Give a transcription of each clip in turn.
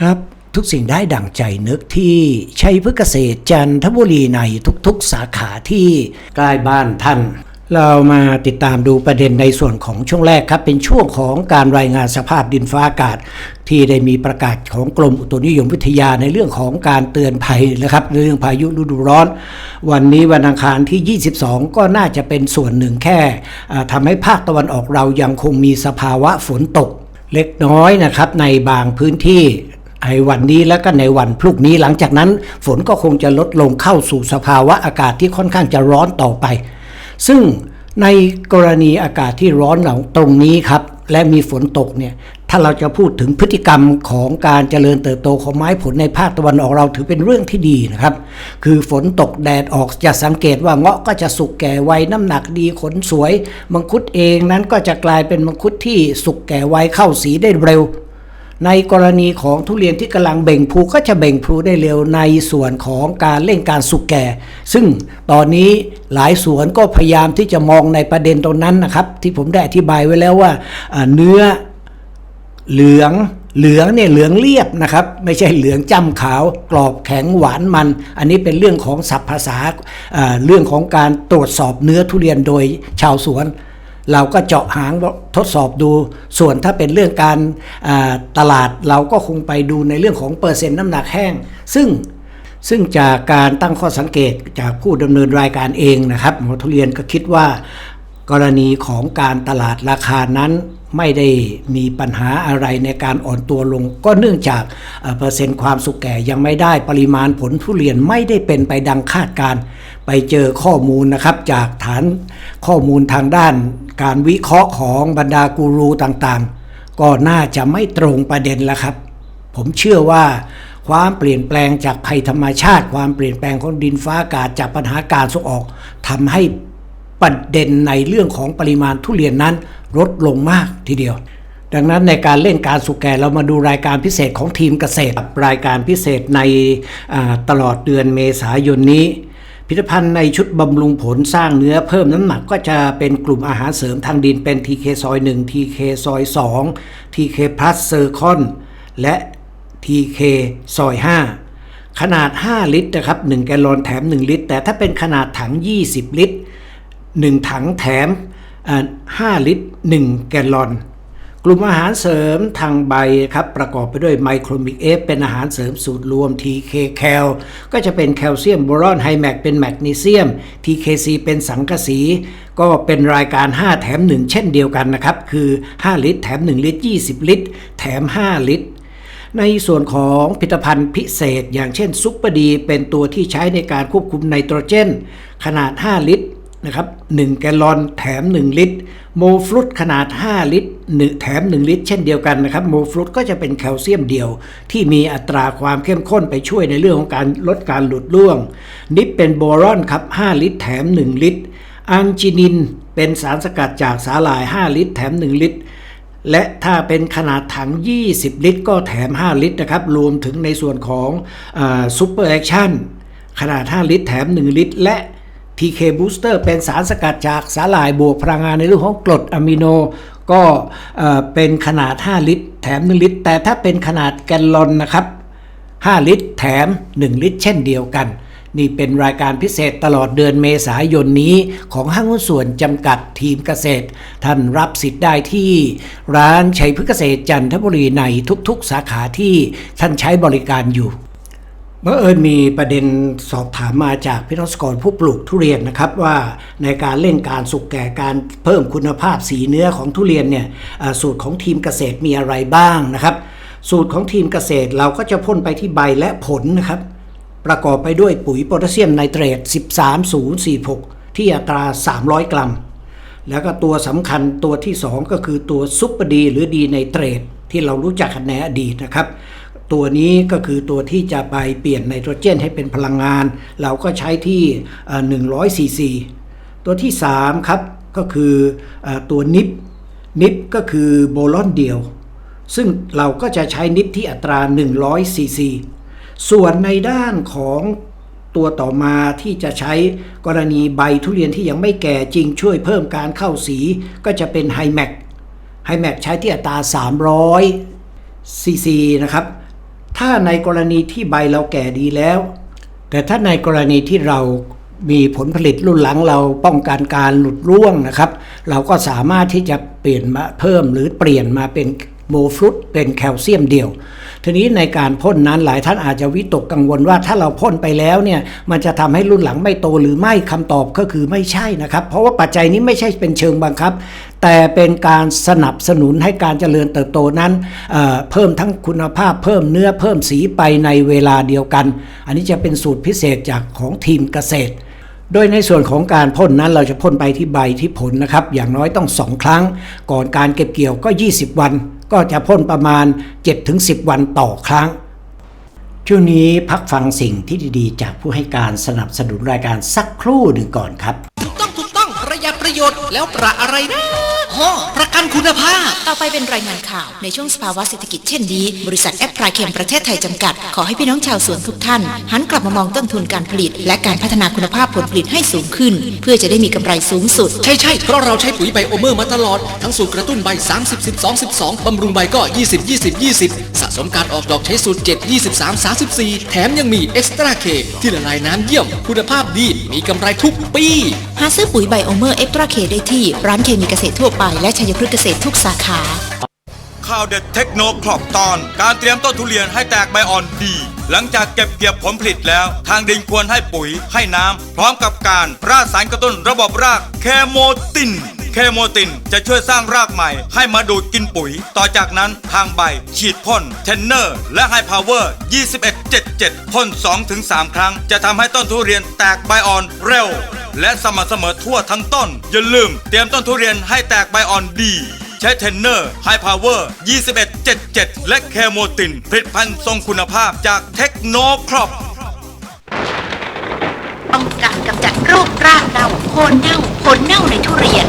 ครับทุกสิ่งได้ดั่งใจนึกที่ชัยพฤกษเกษตรจันทบุรีในทุกๆสาขาที่ใกล้บ้านท่าน เรามาติดตามดูประเด็นในส่วนของช่วงแรกครับ เป็นช่วงของการรายงานสภาพดินฟ้าอากาศ ที่ได้มีประกาศของกรมอุตุนิยมวิทยาในเรื่องของการเตือนภัยนะครับเรื่องพายุฤดูร้อน วันนี้วันอังคารที่ 22 ก็น่าจะเป็นส่วนหนึ่งแค่อ่าทำให้ภาคตะวันออกเรายังคงมีสภาวะฝนตกเล็กน้อยนะครับในบางพื้นที่ ไอ้วันนี้แล้วก็ในวันพรุ่งนี้หลังจากนั้น ฝนก็คงจะลดลงเข้าสู่สภาวะอากาศที่ค่อนข้างจะร้อนต่อไป ซึ่งในกรณีอากาศที่ร้อนเหล่าตรงนี้ครับ และมีฝนตกเนี่ยถ้าเราจะพูดถึงพฤติกรรมของการเจริญเติบโตของไม้ผลในภาคตะวันออกเราถือเป็นเรื่องที่ดีนะครับ คือฝนตกแดดออกจะสังเกตว่าเงาะก็จะสุกแก่ไวน้ำหนักดีขนสวย มังคุดเองนั้นก็จะกลายเป็นมังคุดที่สุกแก่ไวเข้าสีได้เร็ว ในกรณีของทุเรียนที่กำลังเบ่งพลูก็จะเบ่งพลูได้เร็วในส่วนของการเร่งการสุกแก่ ซึ่งตอนนี้หลายสวนก็พยายามที่จะมองในประเด็นตรงนั้นนะครับ ที่ผมได้อธิบายไว้แล้วว่าเนื้อเหลืองเหลืองเนี่ยเหลืองเรียบนะครับ ไม่ใช่เหลืองจ้ำขาวกรอบแข็งหวานมัน อันนี้เป็นเรื่องของศัพท์ภาษาเรื่องของการตรวจสอบเนื้อทุเรียนโดยชาวสวน เราก็เจาะหางทดสอบดู ส่วนถ้าเป็นเรื่องการตลาดเราก็คงไปดูในเรื่องของเปอร์เซ็นต์น้ำหนักแห้ง ซึ่งซึ่งจากการตั้งข้อสังเกตจากผู้ดำเนินรายการเองนะครับหมอทุเรียนก็คิดว่า กรณีของการตลาดราคานั้นไม่ได้มีปัญหาอะไรในการอ่อนตัวลง ก็เนื่องจากเปอร์เซ็นต์ความสุกแก่ยังไม่ได้ปริมาณผลทุเรียนไม่ได้เป็นไปดังคาดการ ไปเจอข้อมูลนะครับจากฐานข้อมูลทางด้านการวิเคราะห์ของบรรดากูรูต่างๆ ก็น่าจะไม่ตรงประเด็นแล้วครับ ผมเชื่อว่าความเปลี่ยนแปลงจากภัยธรรมชาติ ความเปลี่ยนแปลงของดินฟ้าอากาศจากปัญหาการส่งออกทำให้ประเด็นในเรื่องของปริมาณทุเรียนนั้นลดลงมากทีเดียว ดังนั้นในการเล่นการสุกแก่เรามาดูรายการพิเศษของทีมเกษตรรายการพิเศษในตลอดเดือนเมษายนนี้ ผลิตภัณฑ์ในชุดบำรุงผลสร้างเนื้อเพิ่มน้ำหนักก็จะเป็นกลุ่มอาหารเสริมทางดินเป็น TK ซอย1 TK ซอย2 TK Plus เซอร์คอนและ TK ซอย5ขนาด 5 ลิตรนะครับ 1 แกลลอนแถม 1 ลิตร แต่ถ้าเป็นขนาดถัง 20 ลิตร 1 ถังแถมอ่า5ลิตร 1 แกลลอน กลุ่มอาหารเสริมทางใบครับประกอบไปด้วยไมโครมิกเอฟเป็นอาหารเสริมสูตรรวม TK แคลก็จะเป็นแคลเซียมบรอนไฮแมกเป็นแมกนีเซียม TKC เป็นสังกะสี ก็เป็นรายการ 5 แถม 1 เช่นเดียวกันนะครับ คือ 5 ลิตร แถม 1 ลิตร 20 ลิตร แถม 5 ลิตรในส่วนของผลิตภัณฑ์พิเศษ อย่างเช่นซุปเปอร์ดี เป็นตัวที่ใช้ในการควบคุมไนโตรเจน ขนาด 5 ลิตร นะครับ1แกลลอนแถม 1 ลิตร โมฟลุตขนาด 5 ลิตรแถม 1 ลิตร เช่นเดียวกันนะครับ โมฟลุตก็จะเป็นแคลเซียมเดียว ที่มีอัตราความเข้มข้นไปช่วยในเรื่องของการลดการหลุดร่วง นิปเป็นโบรอนครับ 5 ลิตร แถม 1 ลิตร อังจินินเป็นสารสกัดจากสาหร่าย 5 ลิตร แถม 1 ลิตรและถ้าเป็นขนาดถัง 20 ลิตร ก็แถม 5 ลิตรนะครับ รวมถึงในส่วนของซูเปอร์แอคชั่นขนาด 5 ลิตร แถม 1 ลิตร และ TK Booster เป็นสารสกัดจากสาหร่ายบวกพลังงานในรื่องของกรดอะมิโน ก็เอ่อเป็นขนาด 5 ลิตร แถม 1 ลิตร แต่ถ้าเป็นขนาดแกลลอนนะครับ 5 ลิตร แถม 1 ลิตร เช่นเดียวกัน นี่เป็นรายการพิเศษตลอดเดือนเมษายนนี้ของห้างหุ้นส่วนจำกัดทีมเกษตร ท่านรับสิทธิ์ได้ที่ ร้านชัยพฤกษเกษตรจันทบุรีในทุกๆ สาขาที่ท่านใช้บริการอยู่ เมื่อเอิญมีประเด็นสอบถามมาจากพี่น้องสกรผู้ปลูกทุเรียนนะครับว่าในการเล่นการสุกแก่การเพิ่มคุณภาพสีเนื้อของทุเรียนเนี่ยสูตรของทีมเกษตรมีอะไรบ้างนะครับ สูตรของทีมเกษตรเราก็จะพ่นไปที่ใบและผลนะครับ ประกอบไปด้วยปุ๋ยโพแทสเซียมไนเตรต 13046 ที่อัตรา 300 กรัม แล้วก็ตัวสำคัญตัวที่ 2 ก็คือตัวซุปเปอร์ดีหรือดีไนเตรตที่เรารู้จักกันในอดีตนะครับ ตัวนี้ก็คือตัวที่จะไปเปลี่ยนไนโตรเจนให้เป็นพลังงาน เราก็ใช้ที่100ซีซีตัวที่ 3 ครับก็คือออตัวนิปนิปก็คือโบลอนเดียว ซึ่งเราก็จะใช้นิปที่อัตรา100ซีซีส่วนในด้านของตัวต่อมาที่จะใช้กรณีใบทุเรียนที่ยังไม่แก่จริงช่วยเพิ่มการเข้าสีก็จะเป็นไฮแม็กไฮแม็กใช้ที่อัตรา 300ซีซีนะครับ ถ้าในกรณีที่ใบเราแก่ดีแล้ว แต่ถ้าในกรณีที่เรามีผลผลิตรุ่นหลังเราป้องกันการหลุดร่วงนะครับ เราก็สามารถที่จะเปลี่ยนมาเพิ่มหรือเปลี่ยนมาเป็นโมฟรุตเป็นแคลเซียมเดียว ทีนี้ในการพ่นนั้นหลายท่านอาจจะวิตกกังวลว่าถ้าเราพ่นไปแล้วเนี่ยมันจะทำให้รุ่นหลังไม่โตหรือไม่คำตอบก็คือไม่ใช่นะครับ เพราะว่าปัจจัยนี้ไม่ใช่เป็นเชิงบังคับ แต่เป็นการสนับสนุนให้การเจริญเติบโตนั้นเเพิ่มทั้งคุณภาพเพิ่มเนื้อเพิ่มสีไปในเวลาเดียวกัน อันนี้จะเป็นสูตรพิเศษจากของทีมเกษตรโดยในส่วนของการพ่นนั้นเราจะพ่นไปที่ใบที่ผลนะครับ อย่างน้อยต้อง 2 ครั้ง ก่อนการเก็บเกี่ยวก็ 20 วัน ก็จะพ่นประมาณ 7-10 วันต่อครั้ง ช่วงนี้พักฟังสิ่งที่ดีๆ จากผู้ให้การสนับสนุนรายการสักครู่หนึ่งก่อนครับ ถูกต้องถูกต้องประหยัดประโยชน์แล้วประอะไรนะ อ๋อประกันคุณภาพ ต่อไปเป็นรายงานข่าว ในช่วงสภาวะเศรษฐกิจเช่นนี้ บริษัทแอปพลายเคมประเทศไทยจำกัด ขอให้พี่น้องชาวสวนทุกท่าน หันกลับมามองต้นทุนการผลิต และการพัฒนาคุณภาพผลผลิตให้สูงขึ้น เพื่อจะได้มีกำไรสูงสุด ใช่ใช่เพราะเราใช้ปุ๋ยไบโอเมอร์มาตลอด ทั้งสูตรกระตุ้นใบ 30 12 12บำรุงใบก็ 20 20 20 สะสมการออกดอกใช้สูตร 7 23 34 แถมยังมีเอ็กซ์ตร้าเคที่ละลายน้ำเยี่ยม คุณภาพดีมีกำไรทุกปี หาซื้อปุ๋ยไบโอเมอร์เอ็กตราเคได้ที่ ร้านเคมีเกษตรทั่วไปและชัยพฤกษ์เกษตรทุกสาขาข่าวเด็ดเทคโนครอบตอน การเตรียมต้นทุเรียนให้แตกใบอ่อนดี หลังจากเก็บเกี่ยวผลผลิตแล้ว ทางดินควรให้ปุ๋ยให้น้ำพร้อมกับการราดสารกระตุ้นระบบรากเคโมติน เคโมตินจะช่วยสร้างรากใหม่ให้มาดูดกินปุ๋ย ต่อจากนั้นทางใบ ฉีดพ่นเทนเนอร์ และไฮพาวเวอร์ 2177 พ่น 2-3 ครั้ง จะทำให้ต้นทุเรียนแตกใบอ่อนเร็ว และสม่ำเสมอทั่วทั้งต้น อย่าลืมเตรียมต้นทุเรียนให้แตกใบอ่อนดีใช้เทนเนอร์ไฮพาวเวอร์ 2177 และเคโมติน ผลิตภัณฑ์ทรงคุณภาพจากเทคโนครอปป้องกันกำจัดโรครากเน่าโคนเน่าผลเน่าในทุเรียน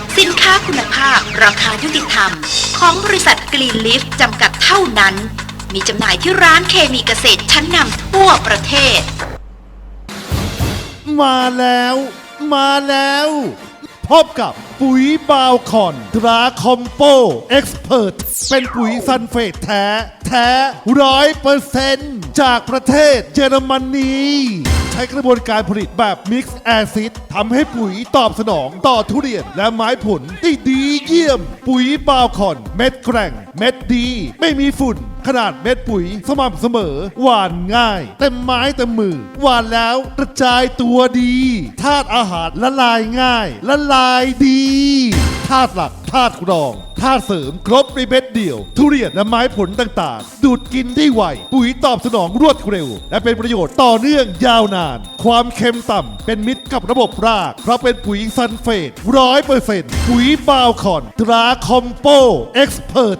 สินค้าคุณภาพ ราคายุติธรรม ของบริษัทกรีนลิฟจำกัดเท่านั้น มีจำหน่ายที่ร้านเคมีเกษตรชั้นนำทั่วประเทศ มาแล้ว มาแล้ว พบกับปุ๋ยบาวคอนตราคอมโปเอ็กซ์เพรเป็นปุ๋ยซันเฟตแท้ แท้ร้อยเปอร์เซนต์จากประเทศเยอรมนี ใช้กระบวนการผลิตแบบมิกซ์แอซิดทำให้ปุ๋ยตอบสนองต่อทุเรียนและไม้ผลได้ดีเยี่ยม ปุ๋ยบาวคอน เม็ดแกร่ง เม็ดดี ไม่มีฝุ่น ขนาดเม็ดปุ๋ย สม่ำเสมอ หวานง่าย เต็มไม้เต็มมือ หวานแล้วกระจายตัวดีธาตุอาหารละลายง่าย ละลายดีธาตุหลักธาตุรองธาตุเสริมครบในเม็ดเดียว ทุเรียนและไม้ผลต่างๆ ดูดกินได้ไว ปุ๋ยตอบสนองรวดเร็ว และเป็นประโยชน์ต่อเนื่องยาวนาน ความเค็มต่ำเป็นมิตรกับระบบราก เพราะเป็นปุ๋ยซันเฟตร้อยเปอร์เซ็นต์ปุ๋ยบาวคอนตราคอมโปเอ็กซ์เพรส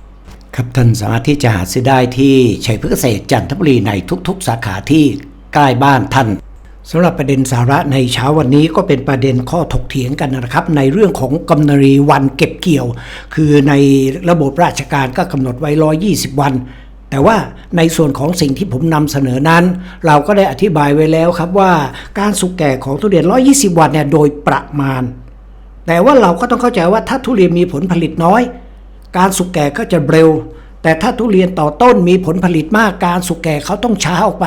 ครับท่านสามารถที่จะหาซื้อได้ที่ชัยพฤกษเกษตรจันทบุรีในทุกๆ สาขาที่ใกล้บ้านท่านสำหรับประเด็นสาระในเช้าวันนี้ก็เป็นประเด็นข้อถกเถียงกันนะครับ ในเรื่องของกำเนิดวันเก็บเกี่ยว คือในระบบราชการก็กำหนดไว้ 120 วัน แต่ว่าในส่วนของสิ่งที่ผมนำเสนอนั้น เราก็ได้อธิบายไว้แล้วครับว่าการสุกแก่ของทุเรียน 120 วันเนี่ยโดยประมาณ แต่ว่าเราก็ต้องเข้าใจว่าถ้าทุเรียนมีผลผลิตน้อย การสุกแก่ก็จะเร็ว แต่ถ้าทุเรียนต่อต้นมีผลผลิตมากการสุกแก่เขาต้องช้าออกไป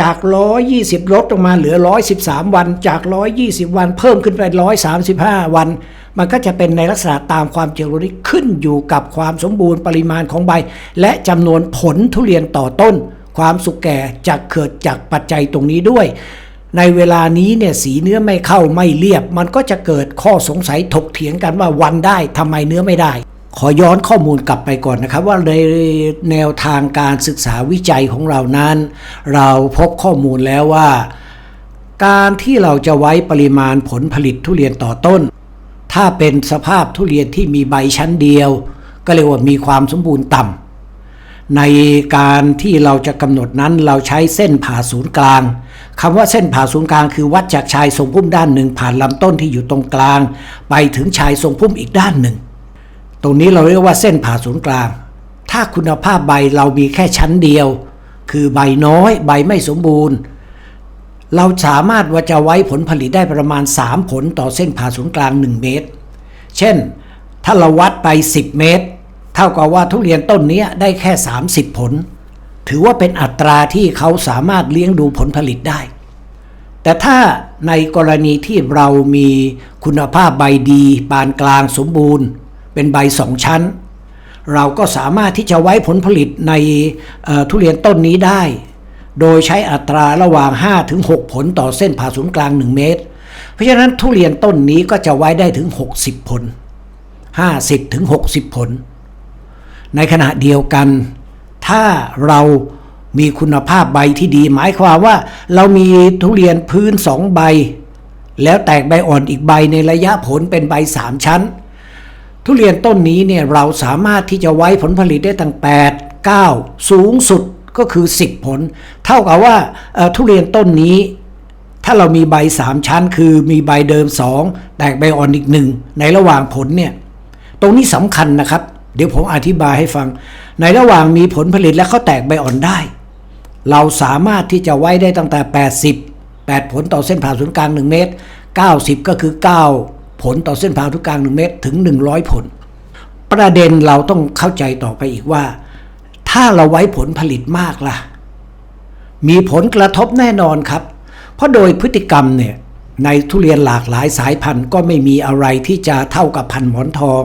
จาก 120 ลดลงมาเหลือ 113 วัน จาก 120 วันเพิ่มขึ้นไป 135 วัน มันก็จะเป็นในลักษณะตามความเจริญที่ขึ้นอยู่กับความสมบูรณ์ปริมาณของใบ และจำนวนผลทุเรียนต่อต้น ความสุกแก่จะเกิดจากปัจจัยตรงนี้ด้วยในเวลานี้เนี่ยสีเนื้อไม่เข้าไม่เรียบ มันก็จะเกิดข้อสงสัยถกเถียงกันว่าวันได้ทำไมเนื้อไม่ได้ ขอย้อนข้อมูลกลับไปก่อนนะครับ ว่าในแนวทางการศึกษาวิจัยของเรานั้น เราพบข้อมูลแล้วว่า การที่เราจะไว้ปริมาณผลผลิตทุเรียนต่อต้น ถ้าเป็นสภาพทุเรียนที่มีใบชั้นเดียว ก็เรียกว่ามีความสมบูรณ์ต่ำในการที่เราจะกำหนดนั้นเราใช้เส้นผ่าศูนย์กลางคำว่าเส้นผ่าศูนย์กลางคือวัดจากชายทรงพุ่มด้านหนึ่งผ่านลำต้นที่อยู่ตรงกลาง ไปถึงชายทรงพุ่มอีกด้านหนึ่ง ตรงนี้เราเรียกว่าเส้นผ่าศูนย์กลาง ถ้าคุณภาพใบเรามีแค่ชั้นเดียว คือใบน้อยใบไม่สมบูรณ์ เราสามารถว่าจะไว้ผลผลิตได้ประมาณ 3 ผลต่อเส้นผ่าศูนย์กลาง 1 เมตร เช่น ถ้าเราวัดไป 10 เมตร เท่ากับว่าทุเรียนต้นนี้ได้แค่ 30 ผล ถือว่าเป็นอัตราที่เขาสามารถเลี้ยงดูผลผลิตได้ แต่ถ้าในกรณีที่เรามีคุณภาพใบดี ปานกลางสมบูรณ์ เป็นใบสองชั้น เราก็สามารถที่จะไว้ผลผลิตในทุเรียนต้นนี้ได้ โดยใช้อัตราระหว่าง5ถึง6ผลต่อเส้นผ่าศูนย์กลาง 1 เมตร เพราะฉะนั้นทุเรียนต้นนี้ก็จะไว้ได้ถึง 60 ผล 50ถึง60 ผล ในขณะเดียวกัน ถ้าเรามีคุณภาพใบที่ดี หมายความว่าเรามีทุเรียนพื้นสองใบ แล้วแตกใบอ่อนอีกใบในระยะผลเป็นใบสามชั้น ทุเรียนต้นนี้เนี่ยเราสามารถที่จะไว้ผลผลิตได้ตั้ง 8 9 สูงสุดก็คือ 10 ผล เท่ากับว่าทุเรียนต้นนี้ ถ้าเรามีใบ 3 ชั้น คือมีใบเดิม 2 แตกใบอ่อนอีกหนึ่งในระหว่างผลเนี่ยตรงนี้สำคัญนะครับ เดี๋ยวผมอธิบายให้ฟัง ในระหว่างมีผลผลิตและเขาแตกใบอ่อนได้ เราสามารถที่จะไว้ได้ตั้งแต่ 80 8 ผลต่อเส้นผ่าศูนย์กลาง 1 เมตร 90 ก็คือ 9 ผลต่อเส้นผ่าศูนย์กลาง 1 เมตรถึง 100 ผล ประเด็นเราต้องเข้าใจต่อไปอีกว่า ถ้าเราไว้ผลผลิตมากล่ะ มีผลกระทบแน่นอนครับ เพราะโดยพฤติกรรมเนี่ยในทุเรียนหลากหลายสายพันธุ์ก็ไม่มีอะไรที่จะเท่ากับพันธุ์หมอนทอง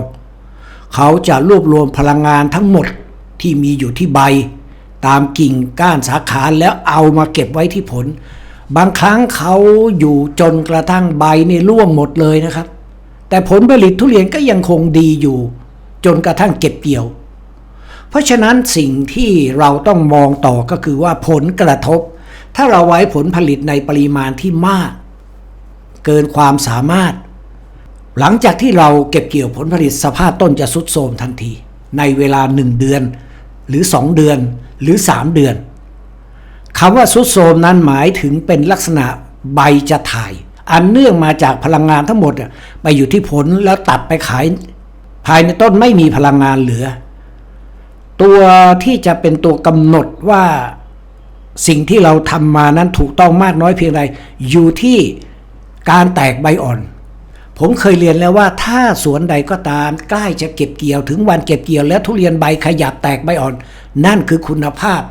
เขาจะรวบรวมพลังงานทั้งหมดที่มีอยู่ที่ใบ ตามกิ่งก้านสาขาแล้วเอามาเก็บไว้ที่ผล บางครั้งเขาอยู่จนกระทั่งใบนี่ร่วงหมดเลยนะครับ แต่ผลผลิตทุเรียนก็ยังคงดีอยู่ จนกระทั่งเก็บเกี่ยว เพราะฉะนั้นสิ่งที่เราต้องมองต่อก็คือว่าผลกระทบ ถ้าเราไว้ผลผลิตในปริมาณที่มาก เกินความสามารถ หลังจากที่เราเก็บเกี่ยวผลผลิตสภาพต้นจะสุดโทมทันที ในเวลา1เดือน หรือ2เดือนหรือ3เดือนคำว่าสุดโทมนั้นหมายถึงเป็นลักษณะใบจะถ่าย อันเนื่องมาจากพลังงานทั้งหมดไปอยู่ที่ผลแล้วตัดไปขาย ภายในต้นไม่มีพลังงานเหลือ ตัวที่จะเป็นตัวกำหนดว่าสิ่งที่เราทำมานั้นถูกต้องมากน้อยเพียงใดอยู่ที่การแตกใบอ่อน ผมเคยเรียนแล้วว่าถ้าสวนใดก็ตามใกล้จะเก็บเกี่ยวถึงวันเก็บเกี่ยว แล้วทุเรียนใบขยับแตกใบอ่อน นั่นคือคุณภาพ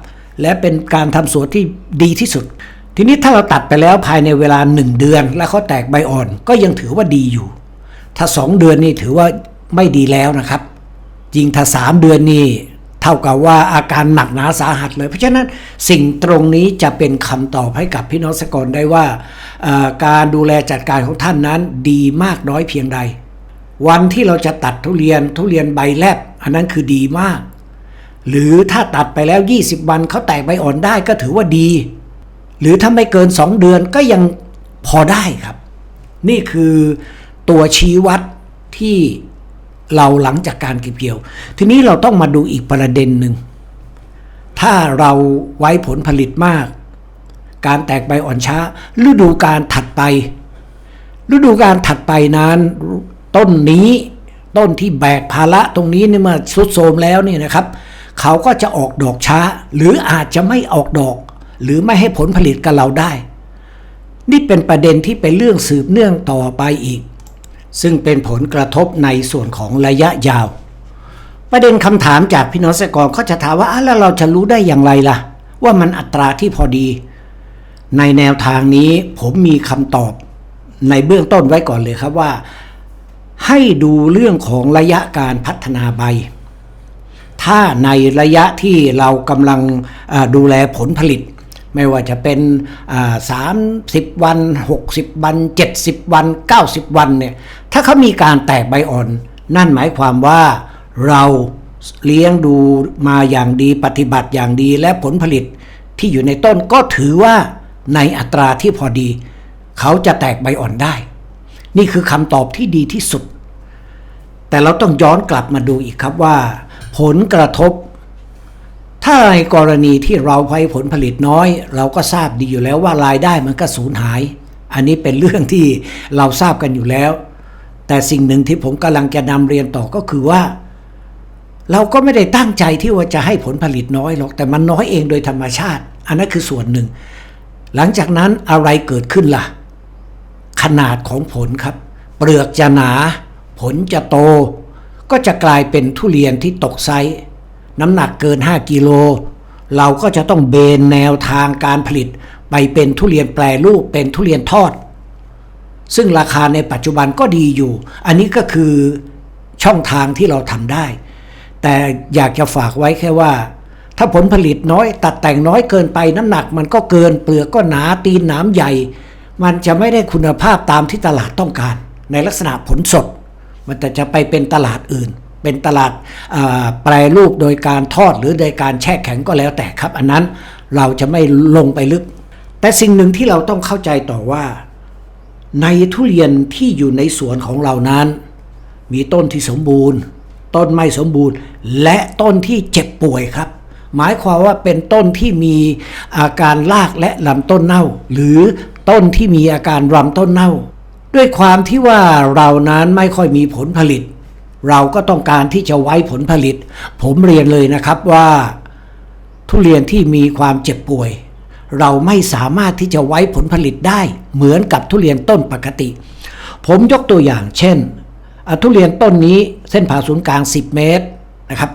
และเป็นการทำสวนที่ดีที่สุด ทีนี้ถ้าเราตัดไปแล้วภายในเวลาหนึ่งเดือน แล้วเขาแตกใบอ่อนก็ยังถือว่าดีอยู่ ถ้าสองเดือนนี่ถือว่าไม่ดีแล้วนะครับจริงถ้าสามเดือนนี่เท่ากับว่าอาการหนักหนาสาหัสเลย เพราะฉะนั้นสิ่งตรงนี้จะเป็นคำตอบให้กับพี่น้องสกลได้ว่า การดูแลจัดการของท่านนั้นดีมากน้อยเพียงใด วันที่เราจะตัดทุเรียนทุเรียนใบแลบอันนั้นคือดีมาก หรือถ้าตัดไปแล้ว 20 วันเขาแตกใบอ่อนได้ก็ถือว่าดี หรือถ้าไม่เกิน 2 เดือนก็ยังพอได้ครับ นี่คือตัวชี้วัดที่เราหลังจากการเก็บเกี่ยว ทีนี้เราต้องมาดูอีกประเด็นหนึ่ง ถ้าเราไว้ผลผลิตมาก การแตกใบอ่อนช้า ฤดูการถัดไป ฤดูการถัดไปนั้น ต้นนี้ต้นที่แบกภาระตรงนี้เนี่ยมาสุดโทมแล้วนี่นะครับ เขาก็จะออกดอกช้า หรืออาจจะไม่ออกดอก หรือไม่ให้ผลผลิตกับเราได้ นี่เป็นประเด็นที่เป็นเรื่องสืบเนื่องต่อไปอีก ซึ่งเป็นผลกระทบในส่วนของระยะยาว ประเด็นคำถามจากพี่น้องเกษตรกรเขาจะถามว่าแล้วเราจะรู้ได้อย่างไรล่ะ ว่ามันอัตราที่พอดี ในแนวทางนี้ผมมีคำตอบในเบื้องต้นไว้ก่อนเลยครับว่า ให้ดูเรื่องของระยะการพัฒนาใบ ถ้าในระยะที่เรากำลังดูแลผลผลิต ไม่ว่าจะเป็นสามสิบวัน 60 วัน 70 วัน 90 วันเนี่ยถ้าเขามีการแตกใบอ่อน นั่นหมายความว่าเราเลี้ยงดูมาอย่างดีปฏิบัติอย่างดีและผลผลิตที่อยู่ในต้นก็ถือว่าในอัตราที่พอดี เขาจะแตกใบอ่อนได้ นี่คือคำตอบที่ดีที่สุด แต่เราต้องย้อนกลับมาดูอีกครับว่า ผลกระทบ ถ้าในกรณีที่เราไว้ผลผลิตน้อย เราก็ทราบดีอยู่แล้วว่ารายได้มันก็สูญหาย อันนี้เป็นเรื่องที่เราทราบกันอยู่แล้ว แต่สิ่งหนึ่งที่ผมกำลังจะนำเรียนต่อก็คือว่า เราก็ไม่ได้ตั้งใจที่ว่าจะให้ผลผลิตน้อยหรอกแต่มันน้อยเองโดยธรรมชาติ อันนั้นคือส่วนหนึ่ง หลังจากนั้นอะไรเกิดขึ้นล่ะ ขนาดของผลครับ เปลือกจะหนา ผลจะโต ก็จะกลายเป็นทุเรียนที่ตกไซส์ น้ำหนักเกิน 5 กิโล เราก็จะต้องเบนแนวทางการผลิต ไปเป็นทุเรียนแปรรูปเป็นทุเรียนทอด ซึ่งราคาในปัจจุบันก็ดีอยู่ อันนี้ก็คือช่องทางที่เราทำได้ แต่อยากจะฝากไว้แค่ว่า ถ้าผลผลิตน้อย ตัดแต่งน้อยเกินไปน้ำหนักมันก็เกินเปลือกก็หนาตีนหนามใหญ่ มันจะไม่ได้คุณภาพตามที่ตลาดต้องการ ในลักษณะผลสด มันแต่จะไปเป็นตลาดอื่น เป็นตลาดอ่าแปรรูปโดยการทอดหรือโดยการแช่แข็งก็แล้วแต่ครับ อันนั้นเราจะไม่ลงไปลึก แต่สิ่งหนึ่งที่เราต้องเข้าใจต่อว่า ในทุเรียนที่อยู่ในสวนของเรานั้น มีต้นที่สมบูรณ์ ต้นไม่สมบูรณ์ และต้นที่เจ็บป่วยครับ หมายความว่าเป็นต้นที่มีอาการรากและลำต้นเน่า หรือต้นที่มีอาการลำต้นเน่า ด้วยความที่ว่าเรานั้นไม่ค่อยมีผลผลิต เราก็ต้องการที่จะไว้ผลผลิต ผมเรียนเลยนะครับว่าทุเรียนที่มีความเจ็บป่วย เราไม่สามารถที่จะไว้ผลผลิตได้ เหมือนกับทุเรียนต้นปกติ ผมยกตัวอย่างเช่น ทุเรียนต้นนี้เส้นผ่าศูนย์กลาง 10 เมตรนะครับ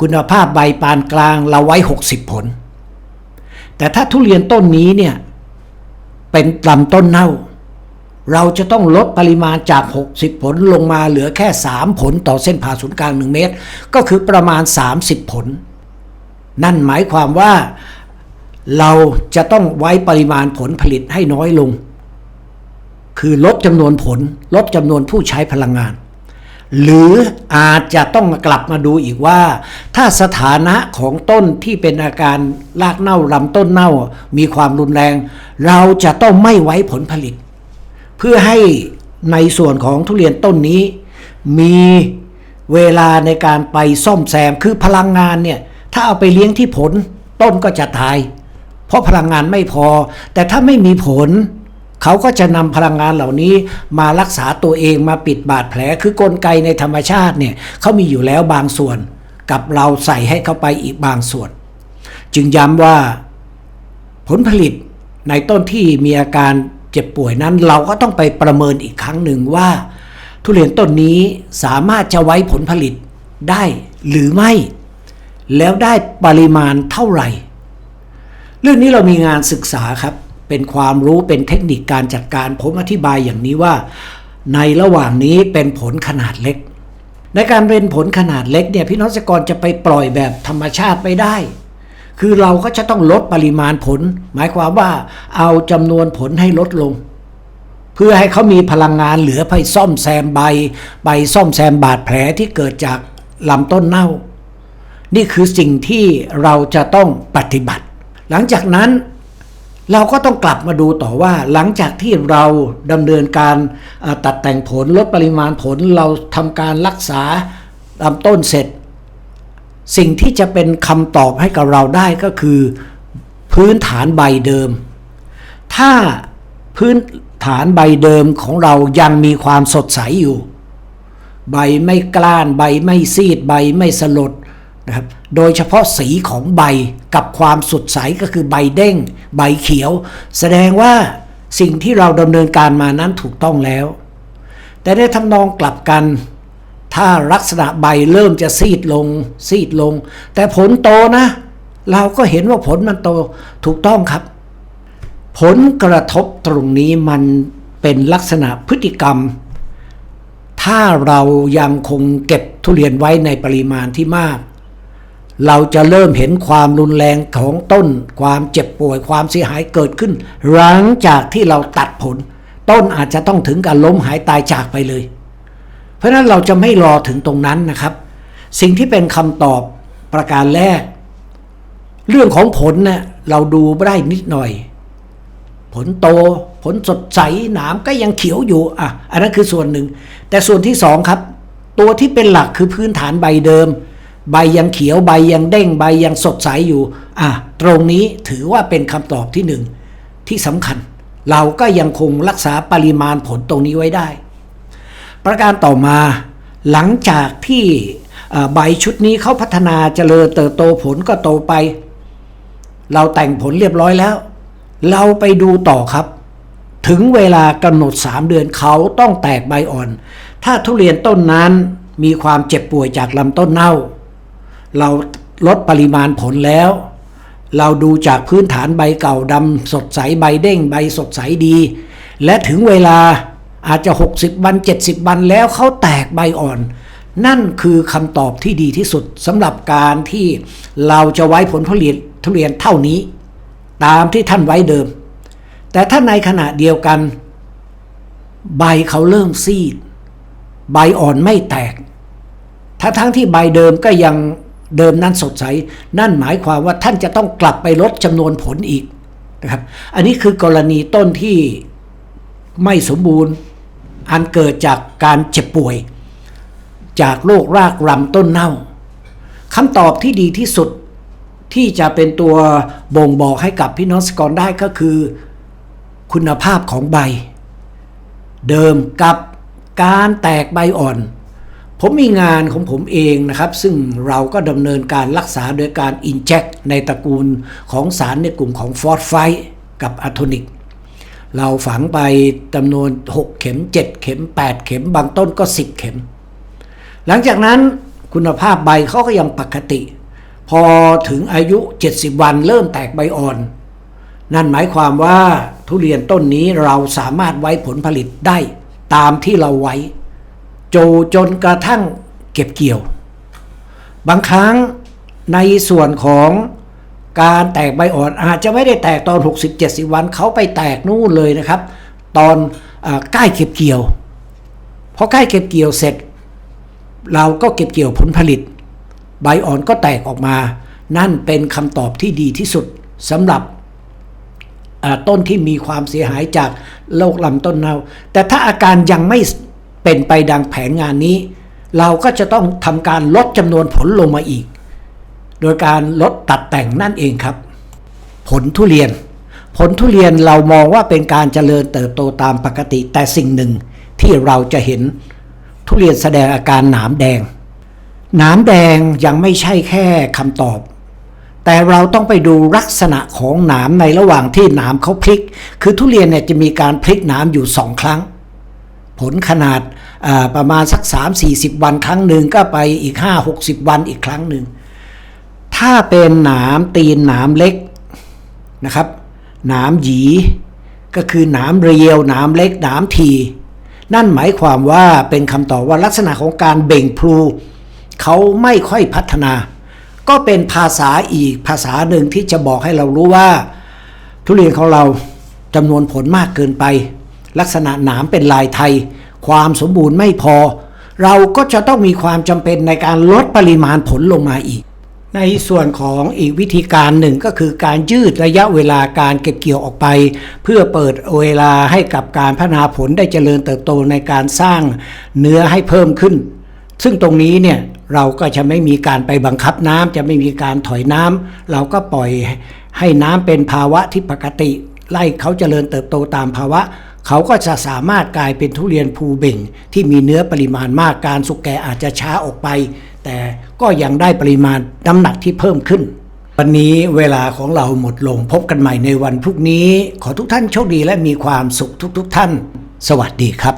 คุณภาพใบปานกลางเราไว้ 60 ผล แต่ถ้าทุเรียนต้นนี้เนี่ยเป็นลำต้นเน่า เราจะต้องลดปริมาณจาก 60 ผลลงมาเหลือแค่ 3 ผลต่อเส้นผ่าศูนย์กลาง 1 เมตร ก็คือประมาณ 30 ผล นั่นหมายความว่าเราจะต้องไว้ปริมาณผลผลิตให้น้อยลง คือลดจำนวนผล ลดจำนวนผู้ใช้พลังงาน หรืออาจจะต้องกลับมาดูอีกว่า ถ้าสถานะของต้นที่เป็นอาการรากเน่าลำต้นเน่ามีความรุนแรง เราจะต้องไม่ไว้ผลผลิต เพื่อให้ในส่วนของทุเรียนต้นนี้ มีเวลาในการไปซ่อมแซมคือพลังงานเนี่ยถ้าเอาไปเลี้ยงที่ผลต้นก็จะตาย เพราะพลังงานไม่พอ แต่ถ้าไม่มีผล เขาก็จะนำพลังงานเหล่านี้มารักษาตัวเองมาปิดบาดแผลคือกลไกในธรรมชาติเนี่ยเขามีอยู่แล้วบางส่วน กับเราใส่ให้เข้าไปอีกบางส่วน จึงย้ำว่าผลผลิตในต้นที่มีอาการ เจ็บป่วยนั้น เราก็ต้องไปประเมินอีกครั้งหนึ่งว่า ทุเรียนต้นนี้สามารถจะไว้ผลผลิตได้หรือไม่ แล้วได้ปริมาณเท่าไหร่ เรื่องนี้เรามีงานศึกษาครับ เป็นความรู้เป็นเทคนิคการจัดการผมอธิบายอย่างนี้ว่า ในระหว่างนี้เป็นผลขนาดเล็ก ในการเป็นผลขนาดเล็กเนี่ยพี่น้องเกษตรกรจะไปปล่อยแบบธรรมชาติไม่ได้ คือเราก็จะต้องลดปริมาณผล หมายความว่าเอาจำนวนผลให้ลดลง เพื่อให้เขามีพลังงานเหลือไปซ่อมแซมใบ ใบซ่อมแซมบาดแผลที่เกิดจากลำต้นเน่า นี่คือสิ่งที่เราจะต้องปฏิบัติ หลังจากนั้นเราก็ต้องกลับมาดูต่อว่าหลังจากที่เราดำเนินการตัดแต่งผลลดปริมาณผลเราทำการรักษาลำต้นเสร็จ สิ่งที่จะเป็นคำตอบให้กับเราได้ก็คือ พื้นฐานใบเดิม ถ้าพื้นฐานใบเดิมของเรายังมีความสดใสอยู่ ใบไม่กล้าน ใบไม่ซีด ใบไม่สลดนะครับโดยเฉพาะสีของใบกับความสดใสก็คือใบเด้ง ใบเขียว แสดงว่าสิ่งที่เราดำเนินการมานั้นถูกต้องแล้ว แต่ในทำนองกลับกัน ถ้าลักษณะใบเริ่มจะซีดลงซีดลง แต่ผลโตนะ เราก็เห็นว่าผลมันโตถูกต้องครับ ผลกระทบตรงนี้มันเป็นลักษณะพฤติกรรม ถ้าเรายังคงเก็บทุเรียนไว้ในปริมาณที่มาก เราจะเริ่มเห็นความรุนแรงของต้น ความเจ็บป่วยความเสียหายเกิดขึ้น หลังจากที่เราตัดผล ต้นอาจจะต้องถึงการล้มหายตายจากไปเลย เพราะฉะนั้นเราจะไม่รอถึงตรงนั้นนะครับ สิ่งที่เป็นคำตอบประการแรก เรื่องของผลเนะ่ะเราดูได้นิดหน่อย ผลโต ผลสดใสหนามก็ยังเขียวอยู่อะอันนั้นคือส่วนหนึ่ง แต่ส่วนที่สองครับ ตัวที่เป็นหลักคือพื้นฐานใบเดิม ใบยังเขียวใบยังเด้งใบยังสดใสอยู่อะตรงนี้ถือว่าเป็นคำตอบที่หนึ่งที่สำคัญ เราก็ยังคงรักษาปริมาณผลตรงนี้ไว้ได้ ประการต่อมาหลังจากที่ใบชุดนี้เขาพัฒนาเจริญเติบโตผลก็โตไป เราแต่งผลเรียบร้อยแล้ว เราไปดูต่อครับ ถึงเวลากำหนด 3 เดือนเขาต้องแตกใบอ่อน ถ้าทุเรียนต้นนั้นมีความเจ็บป่วยจากลำต้นเน่า เราลดปริมาณผลแล้ว เราดูจากพื้นฐานใบเก่าดำสดใสใบเด้งใบสดใสดี และถึงเวลา อาจจะ 60 วัน 70 วันแล้วเขาแตกใบอ่อน นั่นคือคำตอบที่ดีที่สุดสำหรับการที่เราจะไว้ผลผลิตทุเรียนเท่านี้ ตามที่ท่านไว้เดิม แต่ถ้าในขณะเดียวกัน ใบเขาเริ่มซีด ใบอ่อนไม่แตกถ้าทั้งที่ใบเดิมก็ยังเดิมนั้นสดใส นั่นหมายความว่าท่านจะต้องกลับไปลดจำนวนผลอีกนะครับ อันนี้คือกรณีต้นที่ไม่สมบูรณ์ อันเกิดจากการเจ็บป่วย จากโรครากรำต้นเน่าคำตอบที่ดีที่สุดที่จะเป็นตัวบ่งบอกให้กับพี่น้องสกรได้ก็คือ คุณภาพของใบ เดิมกับการแตกใบอ่อน ผมมีงานของผมเองนะครับ ซึ่งเราก็ดำเนินการรักษาโดยการอินเจ t ในตระกูลของสารในกลุ่มของฟอสไฟกับอะโทนิก เราฝังไปจำนวน 6 เข็ม 7 เข็ม 8 เข็ม บางต้นก็ 10 เข็ม หลังจากนั้นคุณภาพใบเขาก็ยังปกติ พอถึงอายุ 70 วันเริ่มแตกใบอ่อน นั่นหมายความว่าทุเรียนต้นนี้เราสามารถไว้ผลผลิตได้ตามที่เราไว้ โจจนกระทั่งเก็บเกี่ยว บางครั้งในส่วนของ การแตกใบอ่อนอาจจะไม่ได้แตกตอน 60-70 วันเขาไปแตกนู่นเลยนะครับ ตอนอใกล้เก็บเกี่ยวพอใกล้เก็บเกี่ยวเสร็จ เราก็เก็บเกี่ยวผลผลิต ใบอ่อนก็แตกออกมา นั่นเป็นคำตอบที่ดีที่สุดสำหรับต้นที่มีความเสียหายจากโรคลำต้นเน่าแต่ถ้าอาการยังไม่เป็นไปดังแผนงานนี้ เราก็จะต้องทำการลดจำนวนผลลงมาอีก โดยการลดตัดแต่งนั่นเองครับ ผลทุเรียน ผลทุเรียนเรามองว่าเป็นการเจริญเติบโตตามปกติ แต่สิ่งหนึ่งที่เราจะเห็นทุเรียนแสดงอาการหนามแดง หนามแดงยังไม่ใช่แค่คำตอบ แต่เราต้องไปดูลักษณะของหนามในระหว่างที่หนามเขาพลิก คือทุเรียนเนี่ยจะมีการพลิกหนามอยู่สองครั้ง ผลขนาดประมาณสัก 3-40 วันครั้งหนึ่งก็ไปอีก 5-60 วันอีกครั้งหนึ่ง ถ้าเป็นหนามตีนหนามเล็กนะครับหนามหยีก็คือหนามเรียวหนามเล็กหนามทีนั่นหมายความว่าเป็นคำตอบว่าลักษณะของการเบ่งพลูเขาไม่ค่อยพัฒนา ก็เป็นภาษาอีกภาษาหนึ่งที่จะบอกให้เรารู้ว่า ทุเรียนของเราจำนวนผลมากเกินไป ลักษณะหนามเป็นลายไทย ความสมบูรณ์ไม่พอ เราก็จะต้องมีความจำเป็นในการลดปริมาณผลลงมาอีก ในส่วนของอีกวิธีการหนึ่งก็คือการยืดระยะเวลาการเก็บเกี่ยวออกไป เพื่อเปิดเวลาให้กับการพัฒนาผลได้เจริญเติบโตในการสร้างเนื้อให้เพิ่มขึ้น ซึ่งตรงนี้เนี่ยเราก็จะไม่มีการไปบังคับน้ำจะไม่มีการถอยน้ำเราก็ปล่อยให้น้ำเป็นภาวะที่ปกติ ไล่เขาเจริญเติบโตตามภาวะ เขาก็จะสามารถกลายเป็นทุเรียนภูเบ่ง ที่มีเนื้อปริมาณมากการสุกแก่อาจจะช้าออกไป แต่ ก็ยังได้ปริมาณน้ำหนักที่เพิ่มขึ้น วันนี้เวลาของเราหมดลงพบกันใหม่ในวันพรุ่งนี้ ขอทุกท่านโชคดีและมีความสุขทุกๆท่าน สวัสดีครับ